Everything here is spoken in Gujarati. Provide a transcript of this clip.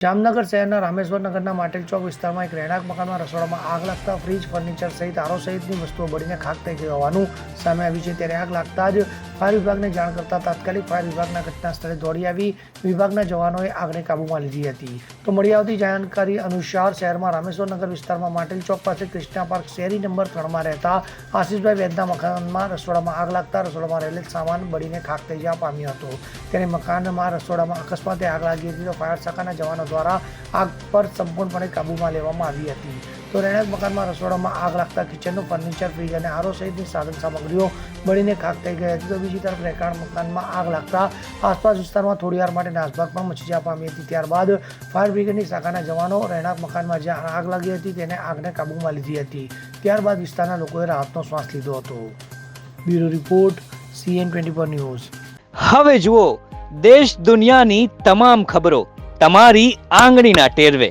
જામનગર શહેરના રામેશ્વર નગરના માટેલ ચોક વિસ્તારમાં એક રહેણાંક મકાનમાં રસોડામાં આગ લાગતા ફ્રીજ ફર્નિચર સહિત આરો સહિતની વસ્તુઓ બળીને ખાક થઈ ગઈ હોવાનું સામે આવ્યું છે. ત્યારે આગ લાગતા જ ફાયર વિભાગને જાણ કરતા તાત્કાલિક ફાયર વિભાગના ઘટના સ્થળે દોડી આવી. વિભાગના જવાનોએ આગને કાબૂમાં લીધી હતી. તો મળી આવતી જાણકારી અનુસાર શહેરમાં રામેશ્વર નગર વિસ્તારમાં માટેલ ચોક પાસે ક્રિષ્ના પાર્ક શેરી નંબર ત્રણમાં રહેતા આશીષભાઈ વૈદના મકાનમાં રસોડામાં આગ લાગતા રસોડામાં રહેલ સામાન બળીને ખાક થઈ જવા પામ્યો હતો. ત્યારે મકાનમાં રસોડામાં અકસ્માતે આગ લાગી હતી તો ફાયર શાખાના જવાનો દ્વારા આગ પર સંપૂર્ણપણે કાબૂમાં લેવામાં આવી હતી. તો રહેણાંક મકાનમાં રસોડામાં આગ લાગતા કિચનનું ફર્નિચર ફ્રીજ અને આરો સહિતની સાધન સામગ્રીઓ બળીને ખાક થઈ ગઈ હતી. તો બીજી તરફ રહેણાંક મકાનમાં આગ લાગતા આસપાસ વિસ્તારમાં થોડીવાર માટે નાસભાગ પણ મચી જવા પામી હતી. ત્યારબાદ ફાયર બ્રિગેડની શાખાના જવાનો રહેણાંક મકાનમાં જ્યાં આગ લાગી હતી તેને આગને કાબૂમાં લીધી હતી. ત્યારબાદ વિસ્તારના લોકોએ રાહતનો શ્વાસ લીધો હતો. Bureau report, CN twenty four news. હવે જુઓ, દેશ દુનિયાની તમામ ખબરો તમારી આંગળીના ટેરવે.